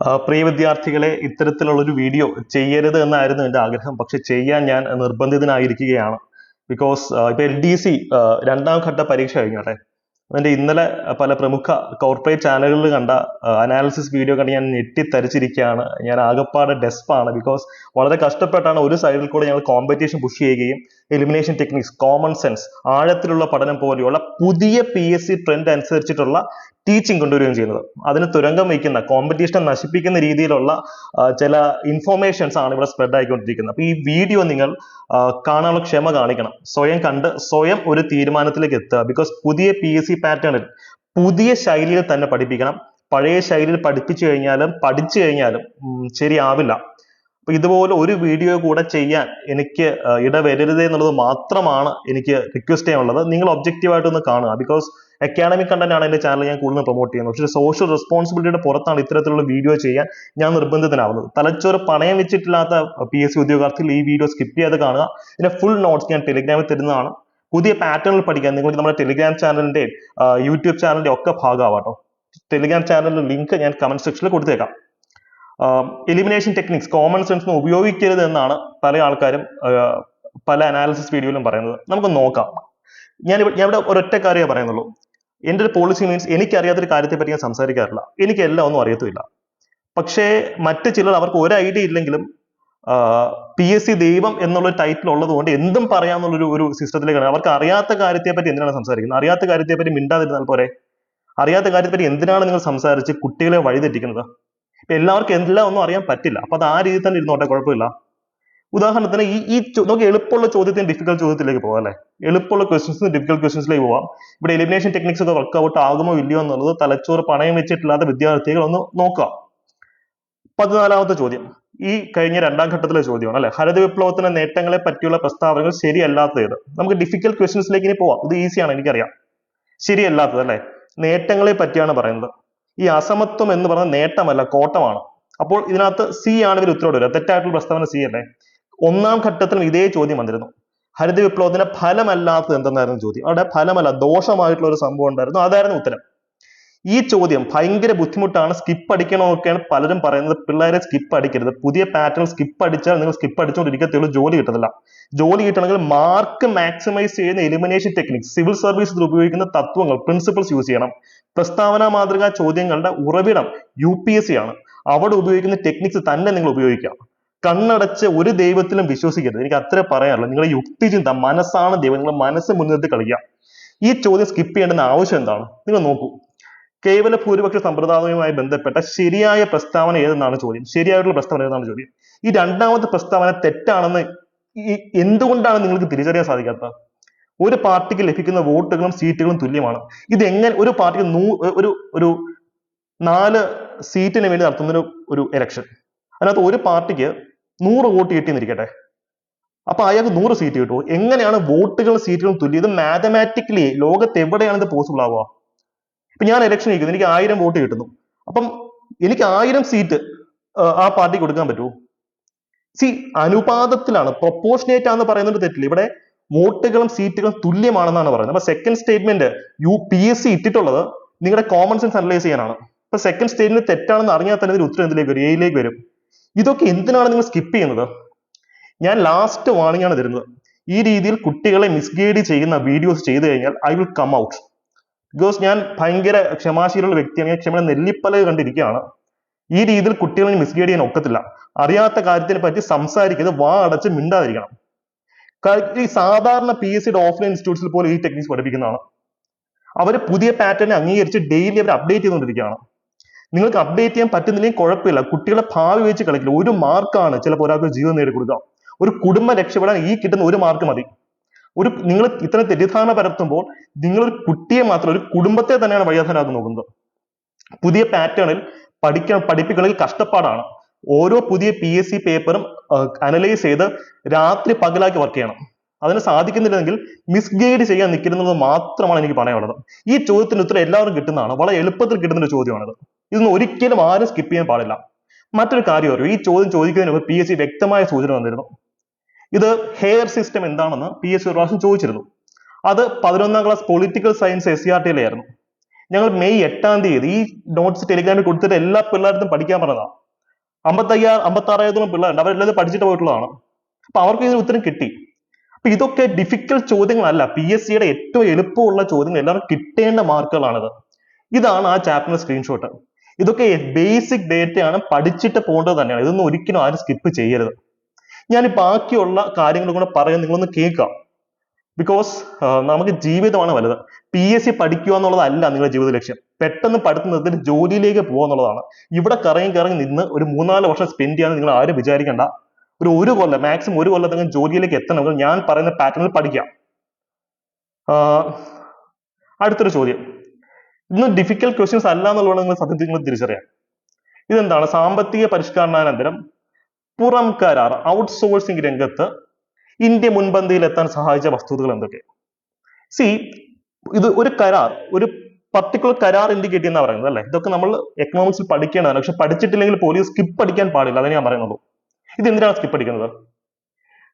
പ്രിയ വിദ്യാർത്ഥികളെ ഇത്തരത്തിലുള്ള ഒരു വീഡിയോ ചെയ്യരുത് എന്നായിരുന്നു എന്റെ ആഗ്രഹം. പക്ഷെ ചെയ്യാൻ ഞാൻ നിർബന്ധിതനായിരിക്കുകയാണ്. ബിക്കോസ് ഇപ്പൊ എൽ ഡി സി രണ്ടാം ഘട്ട പരീക്ഷ കഴിഞ്ഞോട്ടെ അതിന്റെ ഇന്നലെ പല പ്രമുഖ കോർപ്പറേറ്റ് ചാനലുകളിൽ കണ്ട അനാലിസിസ് വീഡിയോ കണ്ട് ഞാൻ ഞെട്ടിത്തരിച്ചിരിക്കുകയാണ്. ഞാൻ ആകപ്പാടെ ഡെസ്പാണ് ബിക്കോസ് വളരെ കഷ്ടപ്പെട്ടാണ് ഒരു സൈഡിൽ കൂടെ ഞങ്ങൾ കോമ്പറ്റീഷൻ പുഷ് ചെയ്യുകയും എലിമിനേഷൻ ടെക്നിക്സ് കോമൺ സെൻസ് ആഴത്തിലുള്ള പഠനം പോലെയുള്ള പുതിയ പി എസ് സി ട്രെൻഡ് അനുസരിച്ചിട്ടുള്ള ടീച്ചിങ് കൊണ്ടുവരികയും ചെയ്യുന്നത്. അതിന് തുരങ്കം വയ്ക്കുന്ന കോമ്പറ്റീഷനെ നശിപ്പിക്കുന്ന രീതിയിലുള്ള ചില ഇൻഫോർമേഷൻസ് ആണ് ഇവിടെ സ്പ്രെഡ് ആയിക്കൊണ്ടിരിക്കുന്നത്. അപ്പൊ ഈ വീഡിയോ നിങ്ങൾ കാണാനുള്ള ക്ഷമ കാണിക്കണം. സ്വയം കണ്ട് സ്വയം ഒരു തീരുമാനത്തിലേക്ക് എത്തുക. ബിക്കോസ് പുതിയ പി എസ് സി പാറ്റേണിൽ പുതിയ ശൈലിയിൽ തന്നെ പഠിപ്പിക്കണം. പഴയ ശൈലിയിൽ പഠിപ്പിച്ചു കഴിഞ്ഞാലും പഠിച്ചു കഴിഞ്ഞാലും ശരിയാവില്ല. അപ്പൊ ഇതുപോലെ ഒരു വീഡിയോ കൂടെ ചെയ്യാൻ എനിക്ക് ഇടവരരുത് എന്നുള്ളത് മാത്രമാണ് എനിക്ക് റിക്വസ്റ്റ് ചെയ്യാനുള്ളത്. നിങ്ങൾ ഒബ്ജക്റ്റീവായിട്ടൊന്ന് കാണുക. ബിക്കോസ് അക്കാഡമിക് കണ്ടന്റ് ആണ് എന്റെ ചാനൽ ഞാൻ കൂടുതൽ പ്രൊമോട്ട് ചെയ്യുന്നത്. പക്ഷേ സോഷ്യൽ റെസ്പോൺസിബിലിറ്റിയുടെ പുറത്താണ് ഇത്തരത്തിലുള്ള വീഡിയോ ചെയ്യാൻ ഞാൻ നിർബന്ധിതനാവുന്നത്. തലച്ചോറ് പണയം വെച്ചിട്ടില്ലാത്ത പി എസ് സി ഉദ്യോഗാർത്ഥികൾ ഈ വീഡിയോ സ്കിപ്പ് ചെയ്ത് കാണുക. ഇതിന്റെ ഫുൾ നോട്ട്സ് ഞാൻ ടെലിഗ്രാമിൽ തരുന്നതാണ്. പുതിയ പാറ്റേണിൽ പഠിക്കാൻ നിങ്ങൾക്ക് നമ്മുടെ ടെലിഗ്രാം ചാനലിന്റെ യൂട്യൂബ് ചാനലിന്റെ ഒക്കെ ഭാഗമാവാട്ടോ ടെലിഗ്രാം ചാനലിന്റെ ലിങ്ക് ഞാൻ കമന്റ് സെക്ഷനിൽ കൊടുത്തേക്കാം. എലിമിനേഷൻ ടെക്നിക്സ് കോമൺ സെൻസ് ഉപയോഗിക്കരുത് എന്നാണ് പല ആൾക്കാരും പല അനാലിസിസ് വീഡിയോയിലും പറയുന്നത്. നമുക്ക് നോക്കാം. ഞാൻ ഞാൻ ഇവിടെ ഒരൊറ്റ കാര്യമേ പറയുന്നുള്ളൂ. എന്റെ ഒരു പോളിസി മീൻസ് എനിക്കറിയാത്തൊരു കാര്യത്തെ പറ്റി ഞാൻ സംസാരിക്കാറില്ല. എനിക്ക് എല്ലാം ഒന്നും അറിയത്തുമില്ല. പക്ഷേ മറ്റു ചിലർ അവർക്ക് ഒരു ഐഡിയ ഇല്ലെങ്കിലും പി എസ് സി ദൈവം എന്നുള്ള ടൈറ്റിൽ ഉള്ളത് കൊണ്ട് എന്തും പറയാമെന്നുള്ളൊരു ഒരു സിസ്റ്റത്തിലേക്കാണ് അവർക്ക് അറിയാത്ത കാര്യത്തെ പറ്റി എന്തിനാണ് സംസാരിക്കുന്നത്? അറിയാത്ത കാര്യത്തെ പറ്റി മിണ്ടാതിരുന്നാൽ പോരെ? അറിയാത്ത കാര്യത്തെ പറ്റി എന്തിനാണ് നിങ്ങൾ സംസാരിച്ച് കുട്ടികളെ വഴിതെറ്റിക്കുന്നത്? എല്ലാവർക്കും എല്ലാം ഒന്നും അറിയാൻ പറ്റില്ല. അപ്പൊ അത് ആ രീതിയിൽ തന്നെ ഇരുന്നോട്ടെ കുഴപ്പമില്ല. ഉദാഹരണത്തിന് ഈ ഈ നമുക്ക് എളുപ്പമുള്ള ചോദ്യത്തിന് ഡിഫിക്കൽട്ട് ചോദ്യത്തിലേക്ക് പോകാം അല്ലെ? എളുപ്പമുള്ള ക്വസ്റ്റ്യൻസ് ഡിഫിക്കൽട്ട് ക്വസ്റ്റ്യൻസിലേക്ക് പോവാം ഇവിടെ എലിമിനേഷൻ ടെക്നിക്സ് ഒക്കെ വർക്ക്ഔട്ട് ആകുമോ ഇല്ലയോ എന്നുള്ളത് തലച്ചോറ് പണയം വെച്ചിട്ടില്ലാത്ത വിദ്യാർത്ഥികൾ ഒന്ന് നോക്കുക. പതിനാലാമത്തെ ചോദ്യം. ഈ കഴിഞ്ഞ രണ്ടാം ഘട്ടത്തിലെ ചോദ്യമാണ് അല്ലെ? ഹരിത വിപ്ലവത്തിന്റെ നേട്ടങ്ങളെ പറ്റിയുള്ള പ്രസ്താവനകൾ ശരിയല്ലാത്തത്. നമുക്ക് ഡിഫിക്കൽട്ട് ക്വസ്റ്റ്യൻസിലേക്ക് ഇനി പോവാം ഇത് ഈസിയാണ് എനിക്കറിയാം. ശരിയല്ലാത്തത് അല്ലെ? നേട്ടങ്ങളെ പറ്റിയാണ് പറയുന്നത്. ഈ അസമത്വം എന്ന് പറഞ്ഞ നേട്ടമല്ല കോട്ടമാണ്. അപ്പോൾ ഇതിനകത്ത് സി ആണ് ഇവർ ഉത്തരവ് തെറ്റായിട്ടുള്ള പ്രസ്താവന സി അല്ലേ? ഒന്നാം ഘട്ടത്തിലും ഇതേ ചോദ്യം വന്നിരുന്നു. ഹരിത വിപ്ലവത്തിന്റെ ഫലമല്ലാത്തത് എന്തെന്നായിരുന്നു ചോദ്യം? അവിടെ ഫലമല്ല ദോഷമായിട്ടുള്ള ഒരു സംഭവം ഉണ്ടായിരുന്നു. അതായിരുന്നു ഉത്തരം. ഈ ചോദ്യം ഭയങ്കര ബുദ്ധിമുട്ടാണ്. സ്കിപ്പ് അടിക്കണമൊക്കെയാണ് പലരും പറയുന്നത്. പിള്ളേരെ സ്കിപ്പ് അടിക്കരുത്. പുതിയ പാറ്റേൺ സ്കിപ്പ് അടിച്ചാൽ നിങ്ങൾ സ്കിപ്പ് അടിച്ചുകൊണ്ടിരിക്കത്തുള്ളൂ ജോലി കിട്ടത്തില്ല. ജോലി കിട്ടണമെങ്കിൽ മാർക്ക് മാക്സിമൈസ് ചെയ്യുന്ന എലിമിനേഷൻ ടെക്നിക്സ് സിവിൽ സർവീസിൽ ഉപയോഗിക്കുന്ന തത്വങ്ങൾ പ്രിൻസിപ്പിൾസ് യൂസ് ചെയ്യണം. പ്രസ്താവന മാതൃക ചോദ്യങ്ങളുടെ ഉറവിടം യു പി എസ് സി ആണ്. അവിടെ ഉപയോഗിക്കുന്ന ടെക്നിക്സ് തന്നെ നിങ്ങൾ ഉപയോഗിക്കാം. കണ്ണടച്ച് ഒരു ദൈവത്തിലും വിശ്വസിക്കരുത്. എനിക്ക് അത്ര പറയാനുള്ളൂ. നിങ്ങളുടെ യുക്തിചിന്ത മനസ്സാണ് ദൈവം. നിങ്ങൾ മനസ്സ് മുൻനിർത്തി കളിക്കുക. ഈ ചോദ്യം സ്കിപ്പ് ചെയ്യേണ്ടുന്ന ആവശ്യം എന്താണ്? നിങ്ങൾ നോക്കൂ. കേവല ഭൂരിപക്ഷ സമ്പ്രദായവുമായി ബന്ധപ്പെട്ട ശരിയായ പ്രസ്താവന ഏതെന്നാണ് ചോദ്യം? ശരിയായിട്ടുള്ള പ്രസ്താവന ഏതെന്നാണ് ചോദ്യം? ഈ രണ്ടാമത്തെ പ്രസ്താവന തെറ്റാണെന്ന് ഈ എന്തുകൊണ്ടാണ് നിങ്ങൾക്ക് തിരിച്ചറിയാൻ സാധിക്കാത്തത് ഒരു പാർട്ടിക്ക് ലഭിക്കുന്ന വോട്ടുകളും സീറ്റുകളും തുല്യമാണ്. ഇത് എങ്ങനെ ഒരു പാർട്ടിക്ക് നൂ ഒരു ഒരു നാല് സീറ്റിന് വേണ്ടി നടത്തുന്ന ഒരു ഒരു ഇലക്ഷൻ അതിനകത്ത് ഒരു പാർട്ടിക്ക് നൂറ് വോട്ട് കിട്ടിയെന്നിരിക്കട്ടെ. അപ്പൊ അയാൾക്ക് നൂറ് സീറ്റ് കിട്ടുമോ എങ്ങനെയാണ് വോട്ടുകളും സീറ്റുകളും തുല്യം? ഇത് മാത്തമാറ്റിക്കലി ലോകത്ത് എവിടെയാണ് ഇത് പോസിബിൾ ആവുക? ഇപ്പൊ ഞാൻ ഇലക്ഷൻ ജയിക്കുന്നു എനിക്ക് ആയിരം വോട്ട് കിട്ടുന്നു. അപ്പം എനിക്ക് ആയിരം സീറ്റ് ആ പാർട്ടി കൊടുക്കാൻ പറ്റുമോ? സി അനുപാതത്തിലാണ് പ്രൊപ്പോർഷനേറ്റ് ആണെന്ന് പറയുന്നത് തെറ്റില്ല. ഇവിടെ വോട്ടുകളും സീറ്റുകളും തുല്യമാണെന്നാണ് പറയുന്നത്. അപ്പൊ second statement U P S C ഇട്ടിട്ടുള്ളത് നിങ്ങളുടെ കോമൺ സെൻസ് അനലൈസ് ചെയ്യാനാണ്. അപ്പൊ സെക്കൻഡ് സ്റ്റേറ്റ്മെന്റ് തെറ്റാണെന്ന് അറിഞ്ഞാൽ തന്നെ ഇതിന് ഉത്തരം എന്തിലേക്ക് വരും? എയിലേക്ക് വരും. ഇതൊക്കെ എന്തിനാണ് നിങ്ങൾ സ്കിപ്പ് ചെയ്യുന്നത്? ഞാൻ ലാസ്റ്റ് വാണിംഗ് ആണ് തരുന്നത്. ഈ രീതിയിൽ കുട്ടികളെ മിസ്ഗൈഡ് ചെയ്യുന്ന വീഡിയോസ് ചെയ്തു കഴിഞ്ഞാൽ I will come out because ഞാൻ ഭയങ്കര ക്ഷമാശീലുള്ള വ്യക്തിയാണ്. ഞാൻ ക്ഷമയുടെ നെല്ലിപ്പല കണ്ടിരിക്കുകയാണ്. ഈ രീതിയിൽ കുട്ടികളെ മിസ്ഗൈഡ് ചെയ്യാൻ ഒക്കത്തില്ല. അറിയാത്ത കാര്യത്തിനെ പറ്റി സംസാരിക്കരുത്. വാ അടച്ച് മിണ്ടാതിരിക്കണം. ഈ സാധാരണ പി എസ് സിയുടെ ഓഫ്ലൈൻ ഇൻസ്റ്റിറ്റ്യൂട്ട്സിൽ പോലും ഈ ടെക്നിക്സ് പഠിപ്പിക്കുന്നതാണ്. അവർ പുതിയ പാറ്റേൺ അംഗീകരിച്ച് ഡെയിലി അവർ അപ്ഡേറ്റ് ചെയ്തുകൊണ്ടിരിക്കുകയാണ്. നിങ്ങൾക്ക് അപ്ഡേറ്റ് ചെയ്യാൻ പറ്റുന്നില്ലെങ്കിൽ കുഴപ്പമില്ല. കുട്ടികളെ ഭാവി വെച്ച് കളിക്കില്ല. ഒരു മാർക്കാണ് ചിലപ്പോൾ ഒരാൾക്ക് ജീവിതം നേടിക്കൊടുക്കാം ഒരു കുടുംബം രക്ഷപ്പെടാൻ ഈ കിട്ടുന്ന ഒരു മാർക്ക് മതി. ഒരു നിങ്ങൾ ഇത്തരം തെറ്റിദ്ധാരണ പരത്തുമ്പോൾ നിങ്ങൾ ഒരു കുട്ടിയെ മാത്രം ഒരു കുടുംബത്തെ തന്നെയാണ് വഴിയാധാരാക്കി നോക്കുന്നത്. പുതിയ പാറ്റേണിൽ പഠിക്കാൻ പഠിപ്പിക്കണമെങ്കിൽ കഷ്ടപ്പാടാണ്. ഓരോ പുതിയ പി എസ് സി പേപ്പറും അനലൈസ് ചെയ്ത് രാത്രി പകലാക്കി വർക്ക് ചെയ്യണം. അതിന് സാധിക്കുന്നില്ലെങ്കിൽ മിസ്ഗൈഡ് ചെയ്യാൻ നിൽക്കുന്നത് മാത്രമാണ് എനിക്ക് പറയാനുള്ളത്. ഈ ചോദ്യത്തിന് ഉത്തരം എല്ലാവരും കിട്ടുന്നതാണ്. വളരെ എളുപ്പത്തിൽ കിട്ടുന്ന ഒരു ചോദ്യമാണിത്. ഇതൊന്നും ഒരിക്കലും ആരും സ്കിപ്പ് ചെയ്യാൻ പാടില്ല. മറ്റൊരു കാര്യം അറിയോ? ഈ ചോദ്യം ചോദിക്കുന്നതിന് മുമ്പ് പി എസ് സി വ്യക്തമായ സൂചന തന്നിരുന്നു ഇത് ഹെയർ സിസ്റ്റം എന്താണെന്ന് പി എസ് പ്രാവശ്യം ചോദിച്ചിരുന്നു. അത് പതിനൊന്നാം class political science S C R ടിയിലായിരുന്നു ഞങ്ങൾ മെയ് എട്ടാം തീയതി ഈ നോട്ട്സ് ടെലിഗ്രാമിൽ കൊടുത്തിട്ട് എല്ലാ പിള്ളേർക്കും പഠിക്കാൻ പറഞ്ഞതാണ്. അമ്പത്തയ്യായിരം അമ്പത്താറായിരത്തോളം പിള്ളേരുണ്ട്. അവരെല്ലാം പഠിച്ചിട്ട് പോയിട്ടുള്ളതാണ്. അപ്പൊ അവർക്ക് ഇതിന് ഉത്തരം കിട്ടി. അപ്പൊ ഇതൊക്കെ ഡിഫിക്കൽട്ട് ചോദ്യങ്ങളല്ല. പി എസ് സിയുടെ ഏറ്റവും എളുപ്പമുള്ള ചോദ്യങ്ങൾ എല്ലാവർക്കും കിട്ടേണ്ട മാർക്കുകളാണിത്. ഇതാണ് ആ ചാപ്റ്ററിന്റെ സ്ക്രീൻഷോട്ട് ഇതൊക്കെ ബേസിക് ഡേറ്റയാണ് പഠിച്ചിട്ട് പോകേണ്ടത് തന്നെയാണ്. ഇതൊന്നും ഒരിക്കലും ആരും സ്കിപ്പ് ചെയ്യരുത്. ഞാൻ ബാക്കിയുള്ള കാര്യങ്ങൾ കൂടെ പറയാൻ നിങ്ങളൊന്ന് കേൾക്കാം ബിക്കോസ് നമുക്ക് ജീവിതമാണ് വലുത്. പി എസ് സി പഠിക്കുക എന്നുള്ളതല്ല നിങ്ങളുടെ ജീവിത ലക്ഷ്യം. പെട്ടെന്ന് പഠിത്തം നിർത്തിയിട്ട് ജോലിയിലേക്ക് പോകുക എന്നുള്ളതാണ്. ഇവിടെ കറങ്ങി കറങ്ങി നിന്ന് ഒരു മൂന്നാൽ വർഷം സ്പെൻഡ് ചെയ്യാൻ നിങ്ങൾ ആരും വിചാരിക്കേണ്ട. ഒരു ഒരു കൊല്ലം മാക്സിമം ഒരു കൊല്ലത്തെങ്കിലും ജോലിയിലേക്ക് എത്തണമെങ്കിൽ ഞാൻ പറയുന്ന പാറ്റേണിൽ പഠിക്കാം. അടുത്തൊരു ചോദ്യം. ഇന്ന് ഡിഫിക്കൽ ക്വസ്റ്റ്യൻസ് അല്ല എന്നുള്ളതാണ് നിങ്ങൾ സത്യത്തിൽ നിങ്ങൾ തിരിച്ചറിയാം. ഇതെന്താണ്? സാമ്പത്തിക പരിഷ്കരണാനന്തരം പുറം കരാർ ഔട്ട്സോഴ്സിംഗ് രംഗത്ത് ഇന്ത്യ മുൻപന്തിയിൽ എത്താൻ സഹായിച്ച വസ്തുതകൾ എന്തൊക്കെ? സി ഇത് ഒരു കരാർ ഒരു പർട്ടിക്കുലർ കരാർ ഇൻഡിക്കേറ്റ് ചെയ്യുന്ന പറയുന്നത് അല്ലേ? ഇതൊക്കെ നമ്മൾ എക്കണോമിക്സിൽ പഠിക്കേണ്ടതാണ്. പക്ഷെ പഠിച്ചിട്ടില്ലെങ്കിൽ പോലും സ്കിപ്പ് അടിക്കാൻ പാടില്ല. അതിനെ ഞാൻ പറയുന്നുള്ളൂ. ഇത് എന്തിനാണ് സ്കിപ്പ് അടിക്കുന്നത്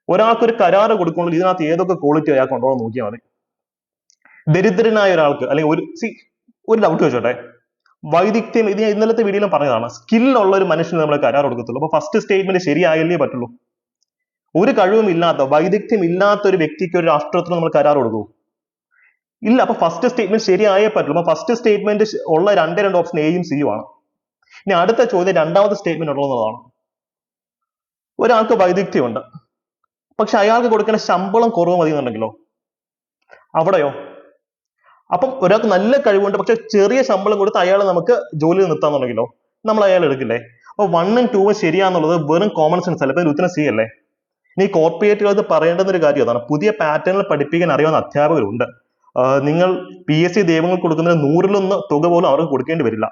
ഒരാൾക്ക് ഒരു കരാർ കൊടുക്കുമ്പോൾ ഇതിനകത്ത് ഏതൊക്കെ ക്വാളിറ്റി അയാൾക്ക് ഉണ്ടോ എന്ന് നോക്കിയാൽ മതി. ദരിദ്രനായ ഒരാൾക്ക് അല്ലെങ്കിൽ ഒരു സി ഒരു ഡൗട്ട് ചോദിച്ചോട്ടെ. വൈദഗ്ധ്യം ഇത് ഇന്നലത്തെ വീഡിയോയിലും പറഞ്ഞതാണ്. സ്കില്ലുള്ള ഒരു മനുഷ്യന് നമ്മൾ കരാർ കൊടുക്കത്തുള്ളൂ. അപ്പൊ ഫസ്റ്റ് സ്റ്റേറ്റ്മെന്റ് ശരിയായല്ലേ പറ്റുള്ളൂ? ഒരു കഴിവും ഇല്ലാത്ത വൈദഗ്ധ്യം ഇല്ലാത്ത ഒരു വ്യക്തിക്ക് ഒരു രാഷ്ട്രത്തിന് നമ്മൾ കരാർ കൊടുക്കൂ. ഇല്ല അപ്പൊ ഫസ്റ്റ് സ്റ്റേറ്റ്മെന്റ് ശരിയായേ പറ്റുള്ളൂ. അപ്പൊ ഫസ്റ്റ് സ്റ്റേറ്റ്മെന്റ് ഉള്ള രണ്ട് രണ്ട് ഓപ്ഷൻ എയും സിയും ആണ്. ഇനി അടുത്ത ചോദ്യം രണ്ടാമത്തെ സ്റ്റേറ്റ്മെന്റ് ഉള്ളതാണ് ഒരാൾക്ക് വൈദഗ്ധ്യമുണ്ട്. പക്ഷെ അയാൾക്ക് കൊടുക്കുന്ന ശമ്പളം കുറവ് മതി എന്നുണ്ടെങ്കിലോ അവിടെയോ? അപ്പം ഒരാൾക്ക് നല്ല കഴിവുണ്ട് പക്ഷെ ചെറിയ ശമ്പളം കൊടുത്ത് അയാളെ നമുക്ക് ജോലിയിൽ നിർത്താന്നുണ്ടെങ്കിലോ നമ്മൾ അയാൾ എടുക്കില്ലേ? അപ്പൊ വണ്ണും ടൂവും ശരിയാന്നുള്ളത് വെറും കോമൺ സെൻസ് അല്ല? ഇപ്പൊ ഉത്തരം സി അല്ലേ? ഇനി കോർപ്പറേറ്റുകൾക്ക് പറയേണ്ടുന്ന ഒരു കാര്യം അതാണ്. പുതിയ പാറ്റേണിൽ പഠിപ്പിക്കാൻ അറിയാവുന്ന അധ്യാപകരുണ്ട്. നിങ്ങൾ പി എസ് സി ദൈവങ്ങൾ കൊടുക്കുന്ന നൂറിലൊന്ന് തുക പോലും അവർക്ക് കൊടുക്കേണ്ടി വരില്ല.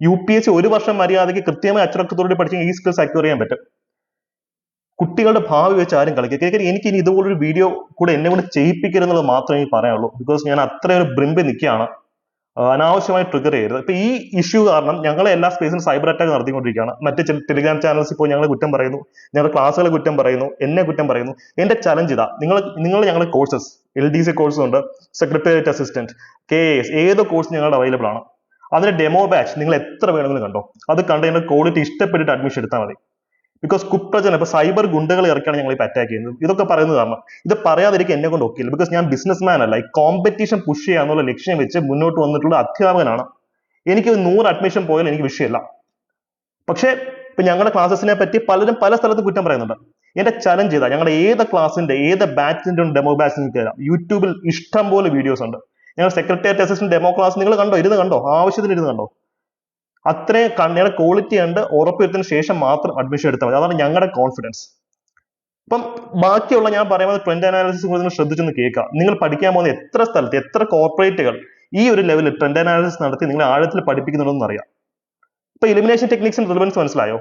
യു പി എസ് സി ഒരു വർഷം മര്യാദയ്ക്ക് കൃത്യമായി അച്ചടക്കത്തോടെ പഠിച്ചെങ്കിൽ ഈ സ്കിൽസ് അക്വയർ ചെയ്യാൻ പറ്റും. കുട്ടികളുടെ ഭാവി വെച്ച് ആരും കളിക്കുക കാര്യം എനിക്ക് ഇനി ഇതുപോലൊരു വീഡിയോ കൂടെ എന്നെ കൊണ്ട് ചെയ്യിപ്പിക്കരുതെന്നുള്ളത് മാത്രമേ എനിക്ക് പറയാനുള്ളൂ. ബിക്കോസ് ഞാൻ അത്രയൊരു ബ്രിമ്പിൽ നിൽക്കുകയാണ്. അനാവശ്യമായി ട്രിഗർ ചെയ്യരുത്. ഇപ്പൊ ഈ ഇഷ്യൂ കാരണം ഞങ്ങളെ എല്ലാ സ്പേസിലും സൈബർ അറ്റാക്ക് നടത്തിക്കൊണ്ടിരിക്കുകയാണ്. മറ്റ് ടെലിഗ്രാം ചാനൽസ് ഇപ്പോൾ ഞങ്ങളെ കുറ്റം പറയുന്നു. ഞങ്ങളുടെ ക്ലാസ്സുകളെ കുറ്റം പറയുന്നു. എന്നെ കുറ്റം പറയുന്നു. എന്റെ ചലഞ്ച് ഇതാ. നിങ്ങൾ നിങ്ങൾ ഞങ്ങളുടെ courses L D C course ഉണ്ട്. സെക്രട്ടേറിയറ്റ് അസിസ്റ്റന്റ് കെ എസ് ഏത് കോഴ്സ് ഞങ്ങളുടെ അവൈലബിൾ ആണ്. അതിന്റെ ഡെമോ ബാച്ച് നിങ്ങൾ എത്ര വേണമെങ്കിലും കണ്ടോ. അത് കണ്ട് ഞങ്ങളുടെ ക്വാളിറ്റി ഇഷ്ടപ്പെട്ടിട്ട് അഡ്മിഷൻ എടുത്താൽ മതി. ബിക്കോസ് കുപ്രചന ഇപ്പൊ സൈബർ ഗുണ്ടകൾ ഇറക്കിയാണ് ഞങ്ങൾ ഇപ്പൊ അറ്റാക്ക് ചെയ്യുന്നത്. ഇതൊക്കെ പറയുന്നത് കാരണം ഇത് പറയാതിരിക്കാൻ എന്നെ കൊണ്ട് ഒക്കില്ല ബിക്കോസ് ഞാൻ ബിസിനസ് മാൻ അല്ല. ഈ കോമ്പറ്റീഷൻ പുഷ് ചെയ്യാന്നുള്ള ലക്ഷ്യം വെച്ച് മുന്നോട്ട് വന്നിട്ടുള്ള അധ്യാപകനാണ്. എനിക്ക് നൂറ് അഡ്മിഷൻ പോയാൽ എനിക്ക് വിഷയമല്ല. പക്ഷേ ഇപ്പൊ ഞങ്ങളുടെ ക്ലാസ്സസിനെ പറ്റി പലരും പല സ്ഥലത്തും കുറ്റം പറയുന്നുണ്ട്. എന്റെ ചലഞ്ച് ചെയ്താൽ ഞങ്ങളുടെ ഏത് ക്ലാസ്സിന്റെ ഏത് ബാച്ചിന്റെ ഡെമോ ബാച്ച് നിങ്ങൾക്ക് തരാം. യൂട്യൂബിൽ ഇഷ്ടം പോലെ വീഡിയോസ് ഉണ്ട്. ഞങ്ങൾ സെക്രട്ടേറിയറ്റ് അസിസ്റ്റന്റ് ഡെമോ ക്ലാസ് നിങ്ങൾ കണ്ടോ? ഇരുന്ന് കണ്ടോ? ആവശ്യത്തിന് ഇരുന്ന് കണ്ടോ? അത്രയും കണ്ണിയുടെ ക്വാളിറ്റി ഉണ്ട് ഉറപ്പുവരുത്തിന് ശേഷം മാത്രം അഡ്മിഷൻ എടുത്താൽ മതി. അതാണ് ഞങ്ങളുടെ കോൺഫിഡൻസ് അപ്പം ബാക്കിയുള്ള ഞാൻ പറയുന്നത് ട്രെൻഡ് അനാലിസിസ് നിങ്ങൾ ശ്രദ്ധിച്ചൊന്ന് കേൾക്കുക നിങ്ങൾ പഠിക്കാൻ പോകുന്ന എത്ര സ്ഥലത്ത് എത്ര കോർപ്പറേറ്റുകൾ ഈ ഒരു ലെവലിൽ ട്രെൻഡ് അനാലിസിസ് നടത്തി നിങ്ങൾ ആഴത്തിൽ പഠിപ്പിക്കുന്നുണ്ടെന്ന് അറിയാം. ഇപ്പൊ എലിമിനേഷൻ ടെക്നിക്സിന്റെ റിലവൻസ് മനസ്സിലായോ?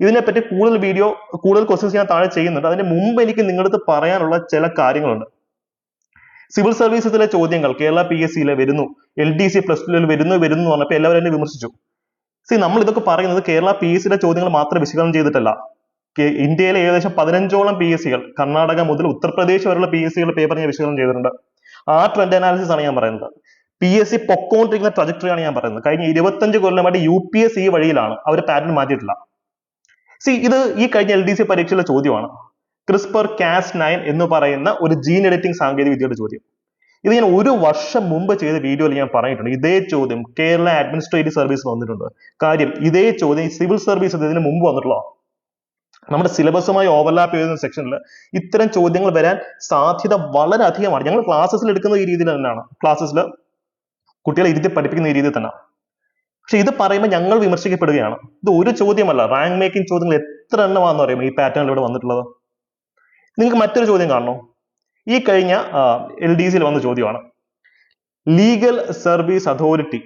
ഇതിനെപ്പറ്റി കൂടുതൽ വീഡിയോ കൂടുതൽ ക്വസ്റ്റ്യൻസ് ഞാൻ താഴെ ചെയ്യുന്നുണ്ട്. അതിന് മുമ്പ് എനിക്ക് നിങ്ങളടുത്ത് പറയാനുള്ള ചില കാര്യങ്ങളുണ്ട്. സിവിൽ സർവീസസിലെ ചോദ്യങ്ങൾ കേരള പി എസ് സിയിലെ വരുന്നു എൽ ഡി സി പ്ലസ് ടുവിൽ വരുന്നു വരുന്നു എന്ന് പറഞ്ഞപ്പോൾ എല്ലാവരും എന്നെ വിമർശിച്ചു. സി നമ്മൾ ഇതൊക്കെ പറയുന്നത് കേരള പി എസ് സിയുടെ ചോദ്യങ്ങൾ മാത്രം വിശകലനം ചെയ്തിട്ടല്ല. ഇന്ത്യയിലെ ഏകദേശം പതിനഞ്ചോളം പി എസ് സികൾ കർണാടക മുതൽ ഉത്തർപ്രദേശ് വരെയുള്ള പി എസ് സികളുടെ പേപ്പർ ഞാൻ വിശകലനം ചെയ്തിട്ടുണ്ട്. ആ ട്രെൻഡ് അനാലിസിസ് ആണ് ഞാൻ പറയുന്നത്. പി എസ് സി പൊക്കോണ്ടിരിക്കുന്ന ഞാൻ പറയുന്നത്. കഴിഞ്ഞ ഇരുപത്തഞ്ച് കൊല്ലമായിട്ട് യു പി എസ് സി വഴിയിലാണ്. അവർ പാറ്റേൺ മാറ്റിയിട്ടില്ല. സി ഇത് ഈ കഴിഞ്ഞ എൽ ഡി സി പരീക്ഷയിലെ ചോദ്യമാണ്. ക്രിസ്പർ കാസ് നയൻ എന്ന് പറയുന്ന ഒരു ജീൻ എഡിറ്റിംഗ് സാങ്കേതിക വിദ്യയുടെ ചോദ്യം. ഇത് ഞാൻ ഒരു വർഷം മുമ്പ് ചെയ്ത വീഡിയോയിൽ ഞാൻ പറഞ്ഞിട്ടുണ്ട്. ഇതേ ചോദ്യം കേരള അഡ്മിനിസ്ട്രേറ്റീവ് സർവീസ് വന്നിട്ടുണ്ട്. കാര്യം ഇതേ ചോദ്യം സിവിൽ സർവീസ് ഇതിന് മുമ്പ് വന്നിട്ടുള്ള നമ്മുടെ സിലബസുമായി ഓവർലാപ്പ് ചെയ്യുന്ന സെക്ഷനിൽ ഇത്തരം ചോദ്യങ്ങൾ വരാൻ സാധ്യത വളരെ അധികമാണ് ഞങ്ങൾ ക്ലാസ്സസിൽ എടുക്കുന്ന ഈ രീതിയിൽ തന്നെയാണ്. ക്ലാസ്സസിൽ കുട്ടികളെ ഇരുത്തി പഠിപ്പിക്കുന്ന ഈ രീതിയിൽ തന്നെ പക്ഷെ ഇത് പറയുമ്പോൾ ഞങ്ങൾ വിമർശിക്കപ്പെടുകയാണ്. ഇത് ഒരു ചോദ്യമല്ല. റാങ്ക് മേക്കിംഗ് ചോദ്യങ്ങൾ എത്ര എണ്ണമാണെന്ന് അറിയുമോ ഈ പാറ്റേണിൽ ഇവിടെ വന്നിട്ടുള്ളത്. നിങ്ങൾക്ക് മറ്റൊരു ചോദ്യം കാണണോ? ഈ കഴിഞ്ഞ എൽ ഡി സിയിൽ വന്ന ചോദ്യമാണ്. ലീഗൽ സർവീസ് അതോറിറ്റി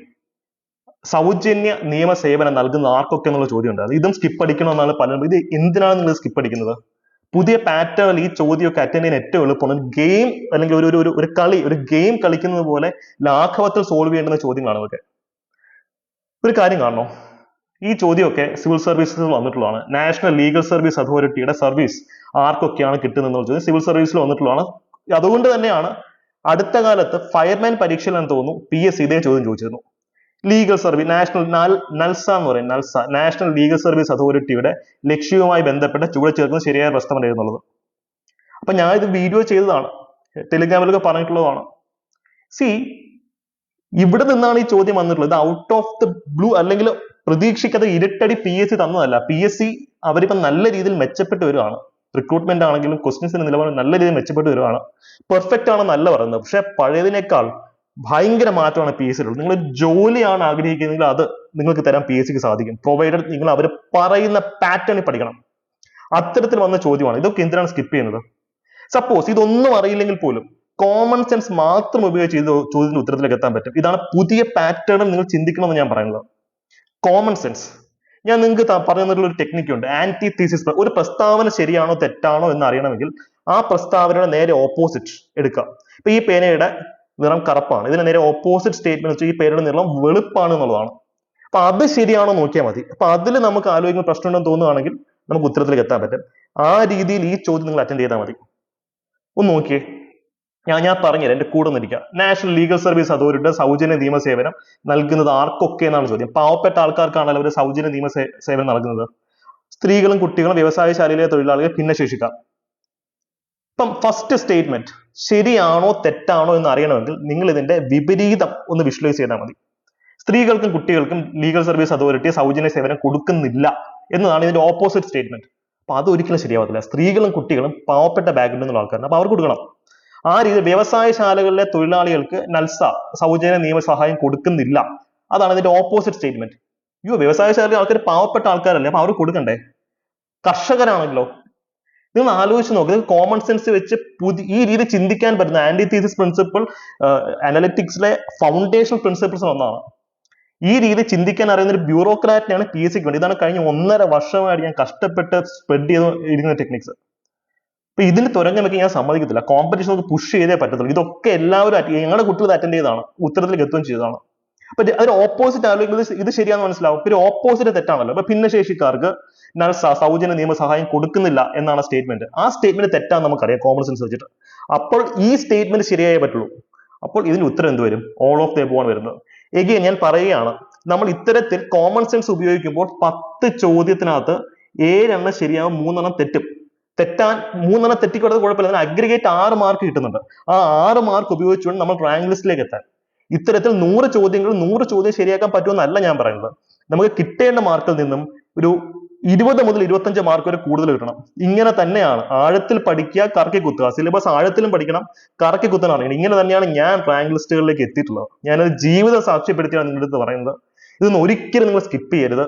സൗജന്യ നിയമ സേവനം നൽകുന്ന ആർക്കൊക്കെ എന്നുള്ള ചോദ്യം ഉണ്ട് ഇതും സ്കിപ്പ് അടിക്കണമെന്നാണ് പലരും ഇത് എന്തിനാണ് നിങ്ങൾ സ്കിപ്പ് അടിക്കുന്നത്? പുതിയ പാറ്റേണിൽ ഈ ചോദ്യമൊക്കെ അറ്റൻഡ് ചെയ്യാൻ ഏറ്റവും എളുപ്പമാണ്. ഗെയിം അല്ലെങ്കിൽ ഒരു ഒരു- ഒരു കളി ഒരു ഗെയിം കളിക്കുന്നത് പോലെ ലാഘവത്തിൽ സോൾവ് ചെയ്യേണ്ടുന്ന ചോദ്യങ്ങളാണ് ഇതൊക്കെ. ഒരു കാര്യം കാണണം? ഈ ചോദ്യമൊക്കെ സിവിൽ സർവീസസിൽ വന്നിട്ടുള്ളതാണ്. നാഷണൽ ലീഗൽ സർവീസ് അതോറിറ്റിയുടെ സർവീസ് ആർക്കൊക്കെയാണ് കിട്ടുന്നത് ചോദ്യം സിവിൽ സർവീസിൽ വന്നിട്ടുള്ളതാണ്. അതുകൊണ്ട് തന്നെയാണ് അടുത്ത കാലത്ത് ഫയർമാൻ പരീക്ഷയിൽ എന്ന് തോന്നുന്നു പി. എസ്. ഇതേ ചോദ്യം ചോദിച്ചിരുന്നു. ലീഗൽ സർവീസ് നാഷണൽ നൽസ എന്ന് പറയും നൽസ നാഷണൽ ലീഗൽ സർവീസ് അതോറിറ്റിയുടെ ലക്ഷ്യവുമായി ബന്ധപ്പെട്ട ചുവടെ ചേർക്കുന്ന ശരിയായ പ്രസ്താവന എന്നുള്ളത്. അപ്പൊ ഞാൻ ഇത് വീഡിയോ ചെയ്തതാണ്. ടെലിഗ്രാമിലൊക്കെ പറഞ്ഞിട്ടുള്ളതാണ്. സി ഇവിടെ നിന്നാണ് ഈ ചോദ്യം വന്നിട്ടുള്ളത്. ഔട്ട് ഓഫ് ദ ബ്ലൂ അല്ലെങ്കിൽ പ്രതീക്ഷിക്കാതെ ഇരട്ടടി പി എസ് സി തന്നതല്ല. പി എസ് സി അവരിപ്പോ നല്ല രീതിയിൽ മെച്ചപ്പെട്ട് വരുവാണ് റിക്രൂട്ട്മെന്റ് ആണെങ്കിലും ക്വസ്റ്റ്യൻസിന്റെ നിലവാരം നല്ല രീതിയിൽ മെച്ചപ്പെട്ട് വരുവാണ്. പെർഫെക്റ്റ് ആണെന്നല്ല പറയുന്നത്. പക്ഷെ പഴയതിനേക്കാൾ ഭയങ്കര മാറ്റമാണ് പി എസ് സിയിലുള്ളത് നിങ്ങൾ ജോലിയാണ് ആഗ്രഹിക്കുന്നതെങ്കിൽ അത് നിങ്ങൾക്ക് തരാൻ പി എസ് സിക്ക് സാധിക്കും. പ്രൊവൈഡഡ് നിങ്ങൾ അവർ പറയുന്ന പാറ്റേണിൽ പഠിക്കണം. അത്തരത്തിൽ വന്ന ചോദ്യമാണ്. ഇതൊക്കെ എന്തിനാണ് സ്കിപ്പ് ചെയ്യുന്നത്? സപ്പോസ് ഇതൊന്നും അറിയില്ലെങ്കിൽ പോലും കോമൺ സെൻസ് മാത്രം ഉപയോഗിച്ച് ഇത് ചോദ്യത്തിന്റെ ഉത്തരത്തിലേക്ക് എത്താൻ പറ്റും. ഇതാണ് പുതിയ പാറ്റേൺ നിങ്ങൾ ചിന്തിക്കണമെന്ന് ഞാൻ പറയുന്നത്. കോമൺ സെൻസ് ഞാൻ നിങ്ങൾക്ക് പറഞ്ഞു തന്നിട്ടുള്ള ഒരു ടെക്നിക്ക് ഉണ്ട്. ആന്റി തീസിസ് ഒരു പ്രസ്താവന ശരിയാണോ തെറ്റാണോ എന്ന് അറിയണമെങ്കിൽ ആ പ്രസ്താവനയുടെ നേരെ ഓപ്പോസിറ്റ് എടുക്കുക. ഇപ്പൊ ഈ പേനയുടെ നിറം കറുപ്പാണ്. ഇതിന് നേരെ ഓപ്പോസിറ്റ് സ്റ്റേറ്റ്മെന്റ് വെച്ചാൽ ഈ പേനയുടെ നിറം വെളുപ്പാണ് എന്നുള്ളതാണ്. അപ്പൊ അത് ശരിയാണോ നോക്കിയാൽ മതി. അപ്പൊ അതിൽ നമുക്ക് ആലോചിക്കുന്ന പ്രശ്നം ഉണ്ടെന്ന് തോന്നുകയാണെങ്കിൽ നമുക്ക് ഉത്തരത്തിലേക്ക് എത്താൻ പറ്റും. ആ രീതിയിൽ ഈ ചോദ്യം നിങ്ങൾ അറ്റൻഡ് ചെയ്താൽ മതി. ഒന്ന് നോക്കിയേ. ഞാൻ ഞാൻ പറഞ്ഞുതരാം എന്റെ കൂടെ നിൽക്കുക നാഷണൽ ലീഗൽ സർവീസ് അതോറിറ്റിയുടെ സൗജന്യ നിയമസേവനം നൽകുന്നത് ആർക്കൊക്കെ എന്നാണ് ചോദ്യം. പാവപ്പെട്ട ആൾക്കാർക്കാണല്ലോ അവർ സൗജന്യ നിയമ സേവനം നൽകുന്നത്. സ്ത്രീകളും കുട്ടികളും വ്യവസായശാലയിലെ തൊഴിലാളികൾ ഭിന്നശേഷിക്കാർ ഇപ്പം ഫസ്റ്റ് സ്റ്റേറ്റ്മെന്റ് ശരിയാണോ തെറ്റാണോ എന്ന് അറിയണമെങ്കിൽ നിങ്ങൾ ഇതിന്റെ വിപരീതം ഒന്ന് വിഷ്വലൈസ് ചെയ്താൽ മതി. സ്ത്രീകൾക്കും കുട്ടികൾക്കും ലീഗൽ സർവീസ് അതോറിറ്റി സൗജന്യ സേവനം കൊടുക്കുന്നില്ല എന്നതാണ് ഇതിന്റെ ഓപ്പോസിറ്റ് സ്റ്റേറ്റ്മെന്റ് അപ്പൊ അത് ഒരിക്കലും ശരിയാവത്തില്ല. സ്ത്രീകളും കുട്ടികളും പാവപ്പെട്ട ബാക്ക്ഗ്രൗണ്ടിൽ നിന്നുള്ള ആൾക്കാരാണ്. അപ്പൊ അവർക്ക് കൊടുക്കണം. ആ രീതി വ്യവസായശാലകളിലെ തൊഴിലാളികൾക്ക് നൽസ സൗജന്യ നിയമസഹായം കൊടുക്കുന്നില്ല. അതാണ് ഇതിന്റെ ഓപ്പോസിറ്റ് സ്റ്റേറ്റ്മെന്റ് അയ്യോ വ്യവസായശാലയിലെ ആൾക്കാർ പാവപ്പെട്ട ആൾക്കാരല്ലേ? അപ്പൊ അവർക്ക് കൊടുക്കണ്ടേ? കർഷകരാണല്ലോ നിങ്ങൾ ആലോചിച്ച് നോക്കുക കോമൺ സെൻസ് വെച്ച് പുതിയ ഈ രീതി ചിന്തിക്കാൻ പറ്റുന്ന ആന്റി തീസിസ് പ്രിൻസിപ്പിൾ അനലറ്റിക്സിലെ ഫൗണ്ടേഷൻ പ്രിൻസിപ്പിൾസ് ഒന്നാണ്. ഈ രീതി ചിന്തിക്കാൻ അറിയുന്ന ഒരു ബ്യൂറോക്രാറ്റിനെയാണ് പി എസ് സിക്ക് വേണ്ടി. ഇതാണ് കഴിഞ്ഞ ഒന്നര വർഷമായിട്ട് ഞാൻ കഷ്ടപ്പെട്ട് സ്പ്രെഡ് ചെയ്ത് ഇരിക്കുന്ന ടെക്നിക്സ് അപ്പൊ ഇതിൽ തുരങ്കം വെക്കാൻ ഞാൻ സമ്മതിക്കത്തില്ല. കോമ്പറ്റീഷൻ നമുക്ക് പുഷ് ചെയ്തേ പറ്റത്തുള്ളൂ. ഇതൊക്കെ എല്ലാവരും ഞങ്ങളുടെ കുട്ടികൾ അറ്റൻഡ് ചെയ്തതാണ്. ഉത്തരത്തിലേക്ക് എത്തുകയും ചെയ്തതാണ്. അപ്പൊ അതിന് ഓപ്പോസിറ്റ് ആലോചിക്കുന്നത് ഇത് ശരിയാന്ന് മനസ്സിലാവും. പിന്നെ ഓപ്പോസിറ്റ് തെറ്റാണല്ലോ. അപ്പൊ ഭിന്നശേഷിക്കാർക്ക് നൽസ സൗജന്യ നിയമസഹായം കൊടുക്കുന്നില്ല എന്നാണ് സ്റ്റേറ്റ്മെന്റ് ആ സ്റ്റേറ്റ്മെന്റ് തെറ്റാന്ന് നമുക്കറിയാം കോമൺ സെൻസ് വെച്ചിട്ട്. അപ്പോൾ ഈ സ്റ്റേറ്റ്മെന്റ് ശരിയായേ പറ്റുള്ളൂ. അപ്പോൾ ഇതിന് ഉത്തരം എന്ത് വരും? ഓൾ ഓഫ് ദ പോവാണ് വരുന്നത് എഗെയിൻ ഞാൻ പറയുകയാണ്. നമ്മൾ ഇത്തരത്തിൽ കോമൺ സെൻസ് ഉപയോഗിക്കുമ്പോൾ പത്ത് ചോദ്യത്തിനകത്ത് ഏഴെണ്ണം ശരിയാവും മൂന്നെണ്ണം തെറ്റും. തെറ്റാൻ മൂന്നെണ്ണം തെറ്റിക്കൊടുത്ത് കുഴപ്പമില്ല. അതിന് അഗ്രിഗേറ്റ് ആറ് മാർക്ക് കിട്ടുന്നുണ്ട്. ആ ആറ് മാർക്ക് ഉപയോഗിച്ചുകൊണ്ട് നമ്മൾ റാങ്ക് ലിസ്റ്റിലേക്ക് എത്താൻ. ഇത്തരത്തിൽ നൂറ് ചോദ്യങ്ങൾ നൂറ് ചോദ്യം ശരിയാക്കാൻ പറ്റുമെന്നല്ല ഞാൻ പറയുന്നത്. നമുക്ക് കിട്ടേണ്ട മാർക്കിൽ നിന്നും ഒരു ഇരുപത് മുതൽ ഇരുപത്തഞ്ച് മാർക്ക് വരെ കൂടുതൽ കിട്ടണം. ഇങ്ങനെ തന്നെയാണ്. ആഴത്തിൽ പഠിക്കുക കറക്കി കുത്തുക. സിലബസ് ആഴത്തിലും പഠിക്കണം കറക്കി കുത്തണം അറിയണം ഇങ്ങനെ തന്നെയാണ് ഞാൻ റാങ്ക് ലിസ്റ്റുകളിലേക്ക് എത്തിയിട്ടുള്ളത്. ഞാനത് ജീവിതം സാക്ഷ്യപ്പെടുത്തിയാണ് നിങ്ങളുടെ അടുത്ത് പറയുന്നത്. ഇതൊന്നും ഒരിക്കലും നിങ്ങൾ സ്കിപ്പ് ചെയ്യരുത്.